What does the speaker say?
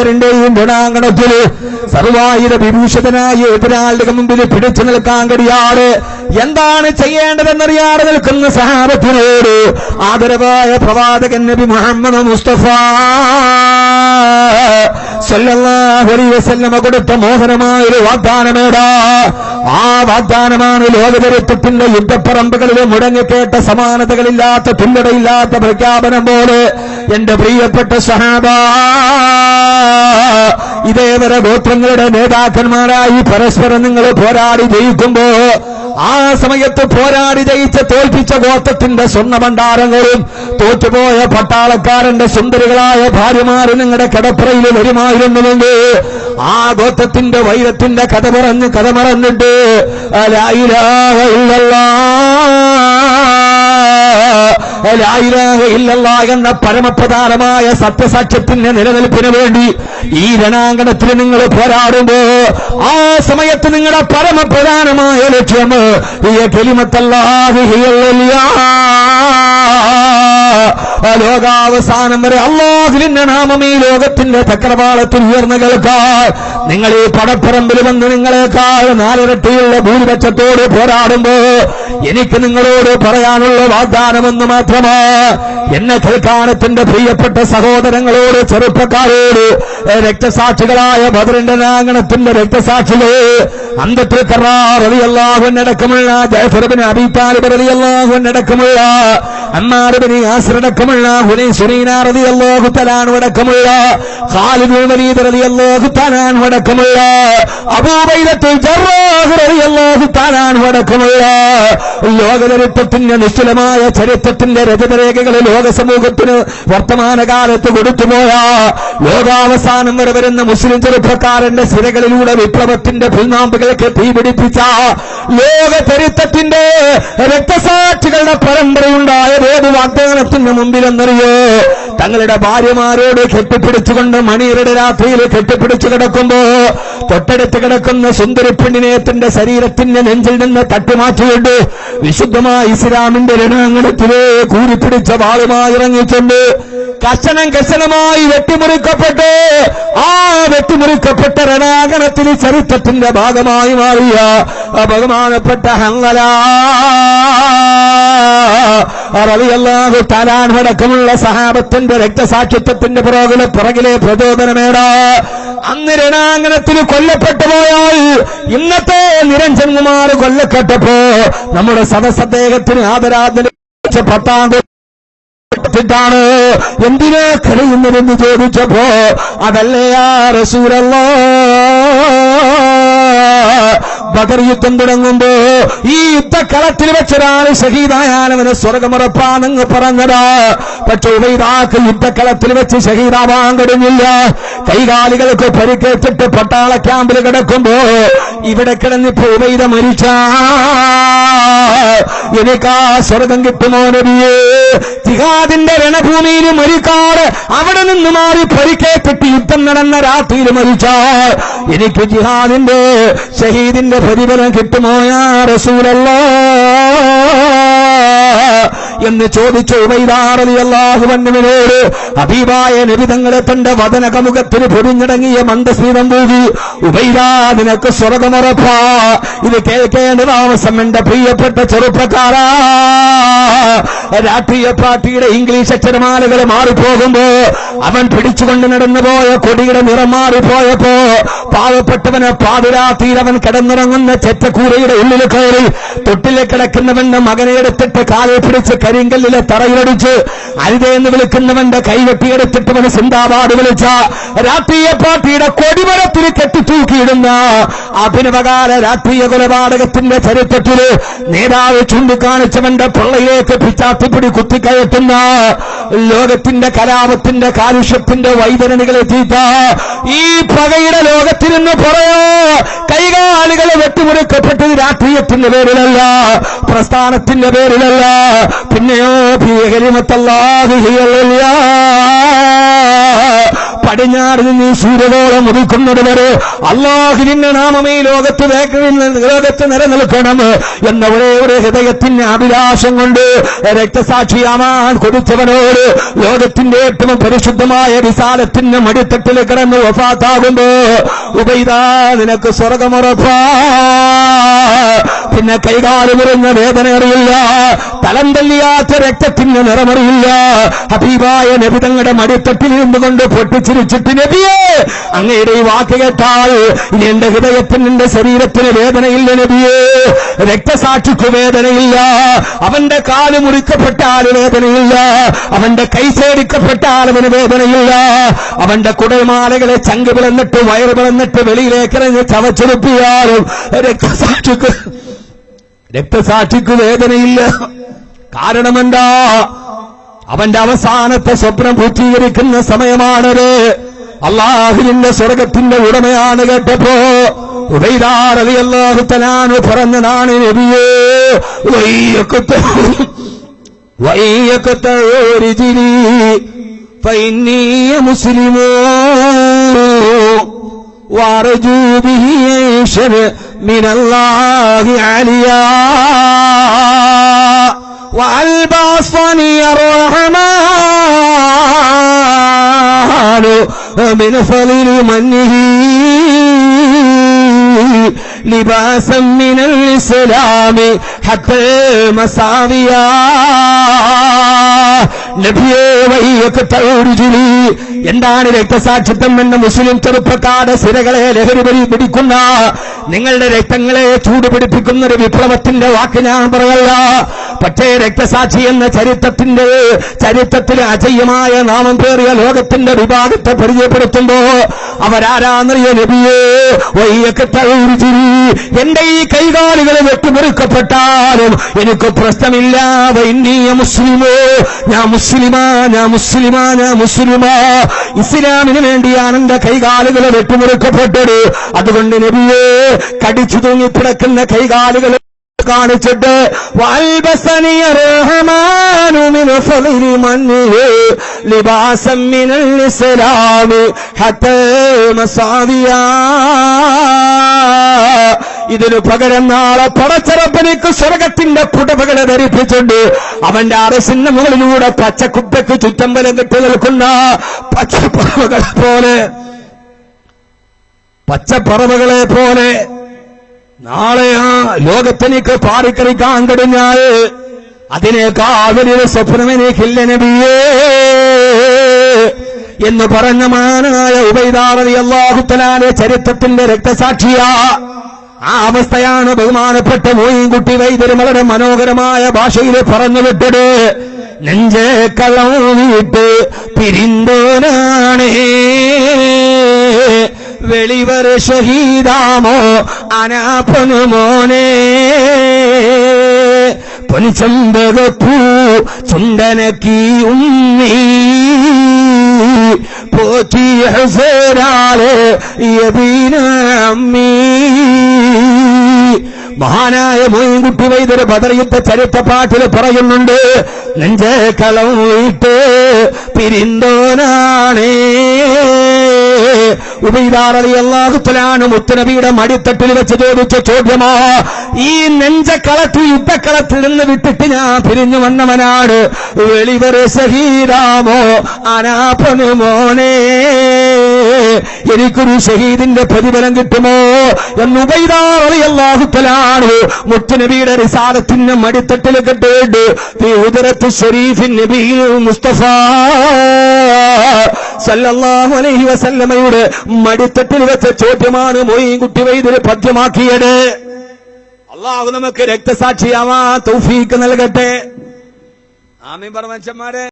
അതിന്റെയും ഗുണാങ്കണത്തിൽ സർവായുധ വിഭൂഷിതനായ എതിരാളുടെ മുമ്പിൽ പിടിച്ചു നിൽക്കാൻ കഴിയാതെ എന്താണ് ചെയ്യേണ്ടതെന്നറിയാതെ നിൽക്കുന്ന സഹാബത്തിനോട് ആദരവായ പ്രവാചകൻ നബി മുഹമ്മദ് മുസ്തഫ സല്ലല്ലാഹു അലൈഹി വസല്ലമ കൊടുത്ത മോഹനമായ ഒരു വാഗ്ദാനമേടാ. ആ വാഗ്ദാനമാണ് ലോകചരിത്രത്തിന്റെ യുദ്ധപ്പറമ്പുകളിൽ മുടങ്ങിക്കേട്ട സമാനതകളില്ലാത്ത തുല്യതയില്ലാത്ത പ്രഖ്യാപനം പോലെ എന്റെ പ്രിയപ്പെട്ട സഹാബ ഇതേവരെ ഗോത്രങ്ങളുടെ നേതാക്കന്മാരായി പരസ്പരം നിങ്ങൾ പോരാടി ജയിക്കുമ്പോ ആ സമയത്ത് പോരാടി ജയിച്ച തോൽപ്പിച്ച ഗോത്രത്തിന്റെ സ്വർണഭണ്ഡാരങ്ങളും തോറ്റുപോയ പട്ടാളക്കാരന്റെ സുന്ദരികളായ ഭാര്യമാര് നിങ്ങളുടെ കിടപ്പറയിൽ വരുമായിരുന്നുവെങ്കിൽ ആ ഗോത്രത്തിന്റെ വൈരത്തിന്റെ കഥ പറഞ്ഞ് കഥ പറഞ്ഞിട്ട് ലാ എന്ന പരമപ്രധാനമായ സത്യസാക്ഷ്യത്തിന്റെ നിലനിൽപ്പിന് വേണ്ടി ഈ രണാങ്കണത്തിൽ നിങ്ങൾ പോരാടുമ്പോ ആ സമയത്ത് നിങ്ങളുടെ പരമപ്രധാനമായ ലക്ഷ്യം ലോകാവസാനം വരെ അള്ളാഹുവിന്റെ നാമം ഈ ലോകത്തിന്റെ ചക്രവാളത്തിൽ ഉയർന്നു കേൾക്കാൻ നിങ്ങൾ ഈ പടപ്പറമ്പിൽ വന്ന് നിങ്ങളെക്കാൾ നാലിരട്ടിയുള്ള ഭൂരിപക്ഷത്തോട് പോരാടുമ്പോ എനിക്ക് നിങ്ങളോട് പറയാനുള്ള വാഗ്ദാനമെന്ന് മാത്രമാ. എന്നെ കേൾക്കാനത്തിന്റെ പ്രിയപ്പെട്ട സഹോദരങ്ങളോട് ചെറുപ്പക്കാരോട് രക്തസാക്ഷികളായ ഭദ്രന്റെ നാങ്കണത്തിന്റെ രക്തസാക്ഷികളെ അന്തത്തിൽ കറാറിയല്ലാഹുനടക്കമുള്ള ജയഫറബിന് അബിത്താലിബ് റളിയല്ലാഹുനടക്കമുള്ള അമ്മാറിബിന് യാസിറടക്കമുള്ള ഹുനൈൻ സുനൈന റളിയല്ലാഹു തആല അടക്കമുള്ള ഖാലിദ് വലീദ് റളിയല്ലാഹു തആല അടക്കമുള്ള അബൂബൈദത്തുൽ ജറാഹ് റളിയല്ലാഹു തആല അടക്കമുള്ള ലോകചരിത്രത്തിന്റെ നിശ്ചലമായ ചരിത്രത്തിന്റെ രചനരേഖകൾ ലോക സമൂഹത്തിന് വർത്തമാനകാലത്ത് കൊടുത്തുപോയ ലോകാവസാനം വരെ വരുന്ന മുസ്ലിം ചെറുപ്പക്കാരന്റെ സിരകളിലൂടെ വിപ്ലവത്തിന്റെ പുൽനാമ്പുകൾക്ക് തീപിടിപ്പിച്ച ലോക ചരിത്രത്തിന്റെ രക്തസാക്ഷികളുടെ പരമ്പരയുണ്ടായ ഏത് വാഗ്ദാനത്തിന് മുമ്പിലെന്നറിയോ? തങ്ങളുടെ ഭാര്യമാരോട് കെട്ടിപ്പിടിച്ചുകൊണ്ട് മണിയരുടെ രാത്രിയിൽ കെട്ടിപ്പിടിച്ചു കിടക്കുമ്പോ തൊട്ടടുത്ത് കിടക്കുന്ന സുന്ദരി പെണ്ണിനെ തന്റെ ശരീരത്തിന്റെ നെഞ്ചിൽ നിന്ന് തട്ടിമാറ്റിക്കൊണ്ട് വിശുദ്ധമായ ഇസ്ലാമിന്റെ രണാങ്കണത്തിലെ കൂരിപ്പിടിച്ച വാളുമായി ഇറങ്ങിയിട്ടുണ്ട് കഷണം കഷണമായി വെട്ടിമുറിക്കപ്പെട്ടു. ആ വെട്ടിമുറിക്കപ്പെട്ട രണാകണത്തിൽ ചരിത്രത്തിന്റെ ഭാഗമായി മാറിയ ബഹുമാനപ്പെട്ട ഹങ്ങല റളിയല്ലാഹു തആലാൻ അടക്കമുള്ള സഹാബത്തിന്റെ രക്തസാക്ഷിത്വത്തിന്റെ പുറകിലെ പുറകിലെ പ്രചോദനമേടാ. അന്ന് രണാങ്കണത്തിൽ കൊല്ലപ്പെട്ടു ഇന്നത്തെ നിരഞ്ജൻ കുമാർ നമ്മുടെ സദസ്സദ്ദേഹത്തിന് ആദരാജ്ഞ പത്താം ാണ് എന്തിനാ കരയുന്നതെന്ന് ചോദിച്ചപ്പോ അതല്ലേ ആ റസൂലല്ലോ. ബദർ യുദ്ധം തുടങ്ങുമ്പോ ഈ യുദ്ധക്കളത്തിൽ വെച്ചൊരാൾ ഷഹീദായാൽ അവന് സ്വർഗമുറപ്പാണെന്ന് പറഞ്ഞത്. പക്ഷെ ഉബൈദാക്ക് യുദ്ധക്കളത്തിൽ വെച്ച് ഷഹീദാവാൻ കഴിഞ്ഞില്ല. കൈകാലികൾക്ക് പരിക്കേറ്റിട്ട് പട്ടാള ക്യാമ്പിൽ കിടക്കുമ്പോ ഇവിടെ കിടന്നിപ്പോ ഉബൈദ മരിച്ച. എനിക്ക് സ്വർഗം കിട്ടുമോ നബിയേ? ജിഹാദിന്റെ രണഭൂമിയിൽ മരിക്കാറ് അവിടെ നിന്ന് മാറി പരിക്കേറ്റിട്ട് യുദ്ധം നടന്ന രാത്രിയിൽ മരിച്ചാൽ എനിക്ക് ജിഹാദിന്റെ ഷഹീദിന്റെ പ്രതിഫലം കിട്ടുമോ യാ റസൂലല്ലാ? എന്ന് ചോദിച്ച ഉബൈദാറിയാഹുവന്നുവിനോട് അബീബായ നബിതങ്ങളെ തന്റെ വതന കമുഖത്തിന് പൊരിഞ്ഞടങ്ങിയ മന്ദസ്മിതം പൂകി ഉബൈദാ നിനക്ക് സ്വർഗമുറപ്പാ ഇത് കേൾക്കേണ്ട താമസം എന്റെ പ്രിയപ്പെട്ട ചെറുപ്പക്കാരാ. രാഷ്ട്രീയ പാർട്ടിയുടെ ഇംഗ്ലീഷ് അക്ഷരമാലകൾ മാറിപ്പോകുമ്പോ അവൻ പിടിച്ചുകൊണ്ട് നടന്നു പോയ കൊടിയുടെ നിറം മാറിപ്പോയപ്പോ പാവപ്പെട്ടവന് പാതിരാത്തിയിൽ അവൻ കിടന്നിറങ്ങുന്ന ചെറ്റക്കൂരയുടെ ഉള്ളിൽ കയറി തൊട്ടിലെ കിടക്കുന്നവന്റെ മകനെ എടുത്തിട്ട് കാലെ പിടിച്ച് കരിങ്കല്ലിലെ തറയിലടിച്ച് അരുതേന്ന് വിളിക്കുന്നവന്റെ കൈവെട്ടിയെടുത്തിട്ട് സിന്ദാബാദ് വിളിച്ച രാഷ്ട്രീയ പാർട്ടിയുടെ കൊടിമരത്തിൽ കെട്ടി കെട്ടിത്തൂക്കിയിടുന്ന അഭിനവകാല രാഷ്ട്രീയ കൊലപാതകത്തിന്റെ ചരിത്രത്തിൽ നേതാവ് ചൂണ്ടിക്കാണിച്ചവന്റെ പൊള്ളയിലേക്ക് പിച്ചാത്തിപ്പിടി കുത്തിക്കയറ്റുന്ന ലോകത്തിന്റെ കലാപത്തിന്റെ കാലുഷ്യത്തിന്റെ വൈതരണികളെ തീത്ത ഈ പകയുടെ ലോകത്തിൽ നിന്ന് പറയോ. കൈകാലുകൾ വെട്ടിമുറിക്കപ്പെട്ടത് രാഷ്ട്രീയത്തിന്റെ പേരിലല്ല പ്രസ്ഥാനത്തിന്റെ പേരിലല്ല. പിന്നെയോ ഭീകരിമത്തല്ലാ പടിഞ്ഞാറ് നിന്ന് ഈ സൂര്യകോളം ഉദിക്കുന്നത് വരെ അള്ളാഹുവിന്റെ നാമം ഈ ലോകത്ത് ലോകത്ത് നിലനിൽക്കണം എന്ന ഒരേ ഒരു ഹൃദയത്തിന്റെ അഭിലാഷം കൊണ്ട് രക്തസാക്ഷിയാമാൻ കൊടുത്തവനോട് ലോകത്തിന്റെ ഏറ്റവും പരിശുദ്ധമായ വിശാലത്തിന്റെ മടിത്തട്ടിൽ കിടന്ന് വഫാത്താകുമ്പോ ഉപൈതാ നിനക്ക് സ്വർഗമുറപ്പാ പിന്നെ കൈകാൽ മുറിഞ്ഞ വേദന അറിയില്ല. തലം തല്ലിയാത്ത രക്തത്തിന്റെ നിറമറിയില്ല ഹബീബായ നബി തങ്ങളുടെ മടിത്തട്ടിൽ നിന്നുകൊണ്ട് പൊട്ടിച്ചിരിച്ചിട്ട് നബിയെ അങ്ങയുടെ ഈ വാക്ക് കേട്ടാൽ ഇനി എന്റെ ഹൃദയത്തിന് എന്റെ ശരീരത്തിന് വേദനയില്ല നബിയേ. രക്തസാക്ഷിക്ക് വേദനയില്ല. അവന്റെ കാൽ മുറിക്കപ്പെട്ടാൽ വേദനയില്ല. അവന്റെ കൈ സേടിക്കപ്പെട്ടാൽ അവന് വേദനയില്ല. അവന്റെ കുടൽമാലകളെ ചങ്ക് പിളന്നിട്ട് വയറ് പിളന്നിട്ട് വെളിയിലേക്ക് ചവച്ചെടുപ്പിയാലും രക്തസാക്ഷിക്ക് രക്തസാക്ഷിക്ക് വേദനയില്ല കാരണമെന്താ അവന്റെ അവസാനത്തെ സ്വപ്നം പൂർത്തീകരിക്കുന്ന സമയമാണത് അള്ളാഹുവിന്റെ സ്വർഗത്തിന്റെ ഉടമയാണ് കേട്ടപ്പോ ഉബൈദാറലി അള്ളാഹു തലാന് പറഞ്ഞതാണ് നബിയേ വയ്യക്കത്ത് വയ്യക്കത്ത് رجلي فإني مسلم وأرجو به عيشا من الله عليا. والبصني الرحمن من فضل منه. لباسا من الإسلام حتى مساويا نبي ويك تورجلي എന്താണ് രക്തസാക്ഷിത്വം എന്ന് മുസ്ലിം ചെറുപ്പക്കാരുടെ സിരകളെ ലഹരി വഴി പിടിക്കുന്ന? നിങ്ങളുടെ രക്തങ്ങളെ ചൂടുപിടിപ്പിക്കുന്ന ഒരു വിപ്ലവത്തിന്റെ വാക്ക് ഞാൻ പറയല്ല പക്ഷേ രക്തസാക്ഷി എന്ന ചരിത്രത്തിന്റെ ചരിത്രത്തിലെ അജയ്യമായ നാമം പേറിയ ലോകത്തിന്റെ വിഭാഗത്തെ പരിചയപ്പെടുത്തുമ്പോ അവരാരാന്നറിയ നബിയേ? എന്റെ ഈ കൈകാലുകൾ വെട്ടുമുറുക്കപ്പെട്ടാലും എനിക്ക് പ്രശ്നമില്ല. വൈന്നീയ മുസ്ലിമോ? ഞാൻ മുസ്ലിമാ ഞാൻ മുസ്ലിമാ ഞാൻ മുസ്ലിമാ. ഇസ്ലാമിന് വേണ്ടിയാണ് എന്റെ കൈകാലുകൾ വെട്ടിമുറുക്കപ്പെട്ടത്. അതുകൊണ്ട് നബിയെ കടിച്ചു തൂങ്ങി കിടക്കുന്ന കൈകാലുകൾ കാണിച്ചിട്ട് ഇതിനു പകരം നാളെ പടച്ചറപ്പനിക്ക് സ്വർഗത്തിന്റെ പുടവകളെ ധരിപ്പിച്ചുണ്ട് അവന്റെ അറസിന്റെ മുകളിലൂടെ പച്ചക്കുപ്പയ്ക്ക് ചുറ്റമ്പലം കെട്ടി നിൽക്കുന്ന പച്ചപ്പറവകളെ പോലെ പച്ചപ്പറവകളെ പോലെ നാളെ ആ ലോകത്തെനിക്ക് പാറിക്കറിക്കാൻ കഴിഞ്ഞാൽ അതിനേക്കാൾ വലിയൊരു സ്വപ്നം നബിയേ എന്ന് പറഞ്ഞ മാനായ ഉപൈതാറതി അള്ളാഹുത്തലാലെ ചരിത്രത്തിന്റെ രക്തസാക്ഷിയാ. ആ അവസ്ഥയാണ് ബഹുമാനപ്പെട്ട മോയിൻകുട്ടി വൈദ്യര് വളരെ മനോഹരമായ ഭാഷയിൽ പറഞ്ഞു വിട്ടത്. നെഞ്ചേ കളം വിട്ട് പിരിന്തോനാണേ വെളിവർ ഷഹീദാമോ അനാപ്പനു മോനെ. പൊൻചന്തകപ്പൂ ചുണ്ടനക്കി ഉമ്മി പോറ്റി ഹസരാലെ യബീന മഹാനായ മോയിൻകുട്ടി വൈദ്യര് ബദറിയുദ്ധ ചരിത്ര പാട്ടിൽ പറയുന്നുണ്ട് നെഞ്ചേ കളം വീട്ട് പിരിന്തോനാണേ. മുത്തനബിയുടെ മടിത്തട്ടിൽ വെച്ച് ചോദിച്ച ചോദ്യമാ ഈ നെഞ്ചക്കളത്തിൽ യുദ്ധക്കളത്തിൽ നിന്ന് വിട്ടിട്ട് ഞാൻ പിരിഞ്ഞു വന്നവനാണ് വെളിവരെ സഹീരാമോ അനാപ്പനു മോനെ എനിക്കൊരു ഷഹീദിന്റെ പ്രതിഫലം കിട്ടുമോ? എന്ന് അള്ളാഹുത്തലാണ് മുത്തുനബിയുടെ റിസാലത്തിന്റെ മടിത്തട്ടിൽ കെട്ടേണ്ട് ഉദരത്ത് ഷരീഫിൻ നബിയിൽ മുസ്തഫ സല്ലല്ലാഹു അലൈഹി വസല്ലമയുടെ മടിത്തട്ടിൽ വെച്ച ചോദ്യമാണ് മൊയ്കുട്ടി വൈദ്യര് പദ്യമാക്കിയത്. അള്ളാഹു നമുക്ക് രക്തസാക്ഷിയാവാ തൗഫീക്ക് നൽകട്ടെ. ആമീൻ പറഞ്ഞ മനുഷ്യന്മാരെ.